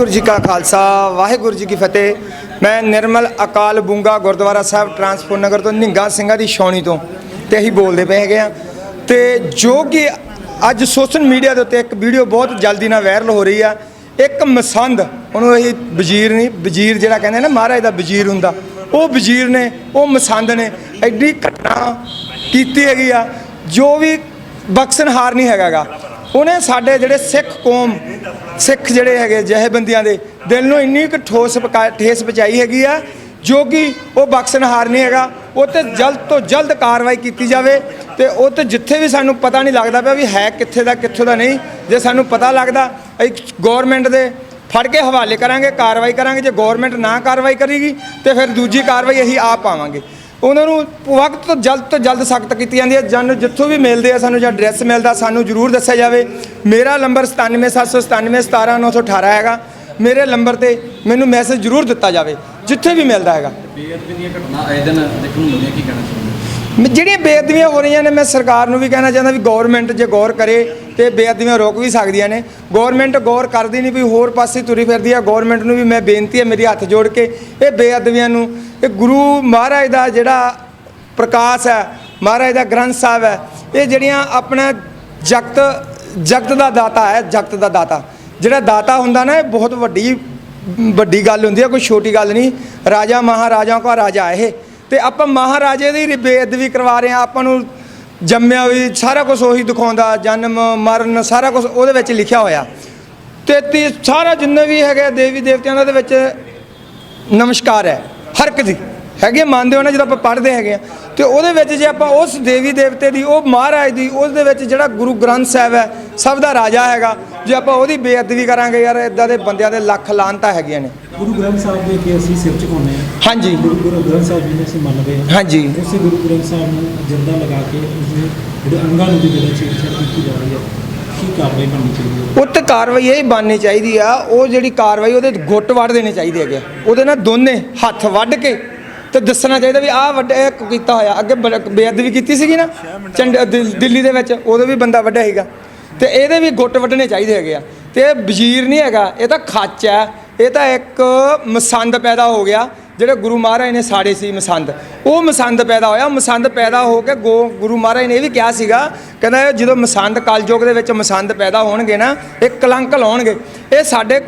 ਵਾਹਿਗੁਰੂ ਜੀ ਕਾ ਖਾਲਸਾ, ਵਾਹਿਗੁਰੂ ਜੀ ਕੀ ਫਤਿਹ। ਮੈਂ ਨਿਰਮਲ ਅਕਾਲ ਬੁੰਗਾ ਗੁਰਦੁਆਰਾ ਸਾਹਿਬ ਟਰਾਂਸਪੋਰਟ ਨਗਰ ਤੋਂ ਨਿੰਗਾ ਸਿੰਘਾਂ ਦੀ ਛਾਉਣੀ ਤੋਂ ਤੇ ਅਸੀਂ ਬੋਲਦੇ ਪਏ ਹੈਗੇ ਆ। ਤੇ ਜੋ ਕਿ ਅੱਜ ਸੋਸ਼ਲ ਮੀਡੀਆ ਦੇ ਉੱਤੇ ਇੱਕ ਵੀਡੀਓ ਬਹੁਤ ਜਲਦੀ ਨਾਲ ਵਾਇਰਲ ਹੋ ਰਹੀ ਆ। ਇੱਕ ਮਸੰਦ, ਉਹਨੂੰ ਇਹ ਵਜ਼ੀਰ ਨਹੀਂ, ਵਜ਼ੀਰ ਜਿਹੜਾ ਕਹਿੰਦੇ ਨਾ ਮਹਾਰਾਜ ਦਾ ਵਜ਼ੀਰ ਹੁੰਦਾ, ਉਹ ਵਜ਼ੀਰ ਨੇ, ਉਹ ਮਸੰਦ ਨੇ ਐਡੀ ਘਟਨਾ ਕੀਤੀ ਹੈਗੀ ਆ, ਜੋ ਵੀ ਬਖਸ਼ਣਹਾਰ ਨਹੀਂ ਹੈਗਾਗਾ। ਉਹਨੇ ਸਾਡੇ ਜਿਹੜੇ ਸਿੱਖ ਕੌਮ ਸਿੱਖ ਜਿਹੜੇ ਹੈਗੇ ਜਹੇਬੰਦੀਆਂ ਦੇ, ਦਿਲ ਨੂੰ ਇੰਨੀ ਕੁ ਠੋਸ ਪਕਾ- ਠੇਸ ਪਹੁੰਚਾਈ ਹੈਗੀ ਆ, ਜੋ ਕਿ ਉਹ ਬਖਸ਼ਣਹਾਰ ਨਹੀਂ ਹੈਗਾ, ਉਹ ਤੇ ਜਲਦ ਤੋਂ ਜਲਦ ਕਾਰਵਾਈ ਕੀਤੀ ਜਾਵੇ ਤੇ ਉਹ ਤੇ ਜਿੱਥੇ ਵੀ ਸਾਨੂੰ ਪਤਾ ਨਹੀਂ ਲੱਗਦਾ ਪਿਆ ਵੀ ਹੈ ਕਿੱਥੇ ਦਾ, ਕਿੱਥੋਂ ਦਾ ਨਹੀਂ, ਜੇ ਸਾਨੂੰ ਪਤਾ ਲੱਗਦਾ, ਅਸੀਂ ਗਵਰਨਮੈਂਟ ਦੇ ਫੜ ਕੇ ਹਵਾਲੇ ਕਰਾਂਗੇ, ਕਾਰਵਾਈ ਕਰਾਂਗੇ, ਜੇ ਗਵਰਨਮੈਂਟ ਨਾ ਕਾਰਵਾਈ ਕਰੇਗੀ, ਤੇ ਫਿਰ ਦੂਜੀ ਕਾਰਵਾਈ ਅਸੀਂ ਆਪ ਪਾਵਾਂਗੇ। ਉਹਨਾਂ ਨੂੰ ਵਕਤ ਤੋਂ ਜਲਦ ਤੋਂ ਜਲਦ ਸਖਤ ਕੀਤੀ ਜਾਂਦੀ ਹੈ। ਜਨ ਜਿੱਥੋਂ ਵੀ ਮਿਲਦੇ ਆ ਸਾਨੂੰ ਜਾਂ ਐਡਰੈਸ ਮਿਲਦਾ ਸਾਨੂੰ ਜ਼ਰੂਰ ਦੱਸਿਆ ਜਾਵੇ। ਮੇਰਾ ਨੰਬਰ 9779717918 ਹੈਗਾ। ਮੇਰੇ ਨੰਬਰ ਤੇ ਮੈਨੂੰ ਮੈਸੇਜ ਜ਼ਰੂਰ ਦਿੱਤਾ ਜਾਵੇ ਜਿੱਥੇ ਵੀ ਮਿਲਦਾ ਹੈਗਾ। ਬੇਅਦਬੀ ਦੀਆਂ ਘਟਨਾ ਆਏ ਦਿਨ ਦੇਖਣ ਨੂੰ ਮਿਲਦੀਆਂ ਕੀ ਕਹਿਣਾ ਚਾਹੁੰਦੇ ਜਿਹੜੀਆਂ ਬੇਅਦਬੀਆਂ ਹੋ ਰਹੀਆਂ ਨੇ ਮੈਂ ਸਰਕਾਰ ਨੂੰ ਵੀ ਕਹਿਣਾ ਚਾਹੁੰਦਾ ਵੀ ਗਵਰਨਮੈਂਟ ਜੇ ਗੌਰ ਕਰੇ ਤੇ ਬੇਅਦਬੀਆਂ ਰੋਕ ਵੀ ਸਕਦੀਆਂ ਨੇ। ਗਵਰਨਮੈਂਟ ਗੌਰ ਕਰਦੀ ਨਹੀਂ ਵੀ ਹੋਰ ਪਾਸੇ ਤੁਰੀ ਫਿਰਦੀ ਆ। ਗਵਰਨਮੈਂਟ ਨੂੰ ਵੀ ਮੈਂ ਬੇਨਤੀ ਹੈ ਮੇਰੀ ਹੱਥ ਜੋੜ ਕੇ ਇਹ ਬੇਅਦਬੀਆਂ ਨੂੰ, ਇਹ ਗੁਰੂ ਮਹਾਰਾਜ ਦਾ ਜਿਹੜਾ ਪ੍ਰਕਾਸ਼ ਹੈ, ਮਹਾਰਾਜ ਦਾ ਗ੍ਰੰਥ ਸਾਹਿਬ ਹੈ, ਇਹ ਜਿਹੜੀਆਂ ਆਪਣਾ ਜਗਤ ਜਗਤ ਦਾ ਦਾਤਾ ਹੈ, ਜਗਤ ਦਾ ਦਾਤਾ। ਜਿਹੜਾ ਦਾਤਾ ਹੁੰਦਾ ਨਾ, ਇਹ ਬਹੁਤ ਵੱਡੀ ਵੱਡੀ ਗੱਲ ਹੁੰਦੀ ਹੈ ਕੋਈ ਛੋਟੀ ਗੱਲ ਨਹੀਂ। ਰਾਜਾ ਮਹਾਰਾਜਾਂ ਕਾ ਰਾਜਾ ਇਹ। ਤੇ ਆਪਾਂ ਮਹਾਰਾਜੇ ਦੀ ਬੇਅਦਬੀ ਕਰਵਾ ਰਹੇ ਆ, ਆਪਾਂ ਨੂੰ ਜੰਮਿਆ ਵੀ ਸਾਰਾ ਕੁਝ ਉਹੀ ਦਿਖਾਉਂਦਾ, ਜਨਮ, ਮਰਨ, ਸਾਰਾ ਕੁਝ ਉਹਦੇ ਵਿੱਚ ਲਿਖਿਆ ਹੋਇਆ। ਤੇ ਤੀ ਸਾਰਾ ਜਿੰਨੇ ਵੀ ਹੈਗੇ ਦੇਵੀ ਦੇਵਤਿਆਂ ਦਾ ਦੇ ਵਿੱਚ ਨਮਸਕਾਰ ਹੈ, ਹਰ ਇੱਕ ਦੀ। ਹੈਗੇ ਮੰਨਦੇ ਹੋ ਨਾ, ਜਦੋਂ ਆਪਾਂ ਪੜ੍ਹਦੇ ਹੈਗੇ ਆ। ਤੇ ਉਹਦੇ ਵਿੱਚ ਜੇ ਆਪਾਂ ਉਸ ਦੇਵੀ ਦੇਵਤੇ ਦੀ, ਉਹ ਮਹਾਰਾਜ ਦੀ, ਉਸ ਦੇ ਵਿੱਚ ਜਿਹੜਾ ਗੁਰੂ ਗ੍ਰੰਥ ਸਾਹਿਬ ਹੈ, ਸਭ ਦਾ ਰਾਜਾ ਹੈਗਾ। ਜੇ ਆਪਾਂ ਉਹਦੀ ਬੇਅਦਬੀ ਕਰਾਂਗੇ ਯਾਰ ਇਦਾਂ ਦੇ ਬੰਦਿਆਂ ਦੇ ਲੱਖ ਲਾਂਤਾ ਹੈਗੀਆਂ ਨੇ। ਗੁਰੂ ਗ੍ਰੰਥ ਸਾਹਿਬ ਦੇ ਅੱਗੇ ਅਸੀਂ ਸਿਰ ਝੁਕਾਉਂਦੇ ਹਾਂ। ਹਾਂਜੀ। ਗੁਰੂ ਗੁਰੂ ਗ੍ਰੰਥ ਸਾਹਿਬ ਜੀ ਨੂੰ ਅਸੀਂ ਮੰਨਦੇ ਹਾਂ। ਹਾਂਜੀ। ਉਸੇ ਗੁਰੂ ਗ੍ਰੰਥ ਸਾਹਿਬ ਨੂੰ ਜਿੰਦਾ ਲਗਾ ਕੇ ਉਸਦੇ ਜਿਹੜੇ ਅੰਗਾਂ ਨੂੰ ਜਿਹੜਾ ਛੇੜਛਾੜ ਕੀਤੀ ਜਾ ਰਹੀ ਹੈ ਕੀ ਕਾਰਵਾਈ ਬਣਨੀ ਚਾਹੀਦੀ ਹੈ? ਉੱਤੇ ਕਾਰਵਾਈ ਇਹ ਬਣਨੀ ਚਾਹੀਦੀ ਆ ਉਹ ਜਿਹੜੀ ਕਾਰਵਾਈ ਉਹਦੇ ਗੁੱਟ ਵੱਢ ਦੇਣੇ ਚਾਹੀਦੇ ਹੈਗੇ। ਉਹਦੇ ਨਾਲ ਦੋਨੇ ਹੱਥ ਵੱਢ ਕੇ ਤੇ ਦੱਸਣਾ ਚਾਹੀਦਾ ਵੀ ਆਹ ਵੱਡ ਕੀਤਾ ਹੋਇਆ ਅੱਗੇ ਬੇਅਦਬੀ ਕੀਤੀ ਸੀਗੀ ਨਾ ਚੰਡ ਦਿਲ- ਦੇ ਵਿੱਚ ਉਦੋਂ ਵੀ ਬੰਦਾ ਵੱਢਿਆ ਸੀਗਾ। ਤੇ ਇਹਦੇ ਵੀ ਗੁੱਟ ਵੱਢਣੇ ਚਾਹੀਦੇ ਹੈਗੇ ਆ। ਤੇ ਇਹ ਵਜ਼ੀਰ ਨਹੀਂ ਹੈਗਾ, ਇਹ ਤਾਂ ਖੱਚ ਹੈ। ਇਹ ਤਾਂ ਇੱਕ ਮਸੰਦ ਪੈਦਾ ਹੋ ਗਿਆ, ਜਿਹੜੇ ਗੁਰੂ ਮਹਾਰਾਜ ਨੇ ਸਾੜੇ ਸੀ ਮਸੰਦ। ਉਹ ਮਸੰਦ ਪੈਦਾ ਹੋਇਆ, ਮਸੰਦ ਪੈਦਾ ਹੋ ਕੇ ਗੋ ਗੁਰੂ ਮਹਾਰਾਜ ਨੇ ਇਹ ਵੀ ਕਿਹਾ ਸੀਗਾ, ਕਹਿੰਦਾ ਜਦੋਂ ਮਸੰਦ, ਕਲਯੁਗ ਦੇ ਵਿੱਚ ਮਸੰਦ ਪੈਦਾ ਹੋਣਗੇ ਨਾ, ਇਹ ਕਲੰਕ ਲਾਉਣਗੇ। ਇਹ ਸਾਡੇ